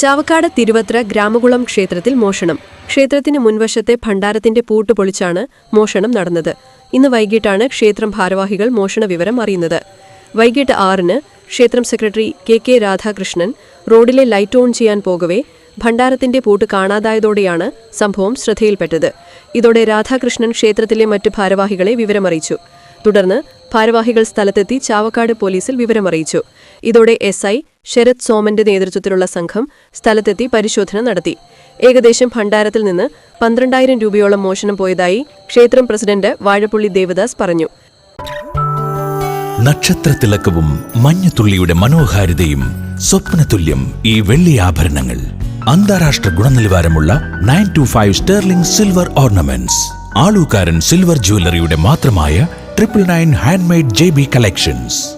Chavakkad Thiruvathra Gramakulam ക്ഷേത്രത്തിൽ മോഷണം. ക്ഷേത്രത്തിന് മുൻവശത്തെ ഭണ്ഡാരത്തിന്റെ പൂട്ട് പൊളിച്ചാണ് മോഷണം നടന്നത്. ഇന്ന് വൈകിട്ടാണ് ക്ഷേത്രം ഭാരവാഹികൾ മോഷണ വിവരം അറിയുന്നത്. വൈകിട്ട് ആറിന് ക്ഷേത്രം സെക്രട്ടറി കെ കെ രാധാകൃഷ്ണൻ റോഡിലെ ലൈറ്റ് ഓൺ ചെയ്യാൻ പോകവേ ഭണ്ഡാരത്തിന്റെ പൂട്ട് കാണാതായതോടെയാണ് സംഭവം ശ്രദ്ധയിൽപ്പെട്ടത്. ഇതോടെ രാധാകൃഷ്ണൻ ക്ഷേത്രത്തിലെ മറ്റ് ഭാരവാഹികളെ വിവരമറിയിച്ചു. തുടർന്ന് ഭാരവാഹികൾ സ്ഥലത്തെത്തി ചാവക്കാട് പോലീസിൽ വിവരമറിയിച്ചു. ഇതോടെ എസ് ഐ ശരത് സോമന്റെ നേതൃത്വത്തിലുള്ള സംഘം സ്ഥലത്തെത്തി പരിശോധന നടത്തി. ഏകദേശം ഭണ്ഡാരത്തിൽ നിന്ന് പന്ത്രണ്ടായിരം രൂപയോളം മോഷണം പോയതായി ക്ഷേത്രം പ്രസിഡന്റ് വാഴപ്പുള്ളി ദേവദാസ് പറഞ്ഞു. നക്ഷത്രത്തിളക്കവും മഞ്ഞത്തുള്ളിയുടെ മനോഹാരിതയും സ്വപ്നതുല്യം ഈ വെള്ളി ആഭരണങ്ങൾ. അന്താരാഷ്ട്ര ഗുണനിലവാരമുള്ള nine two five sterling silver ornaments. Aalukkaran silver ജ്വല്ലറിയുടെ മാത്രമായ triple nine handmade J B collections.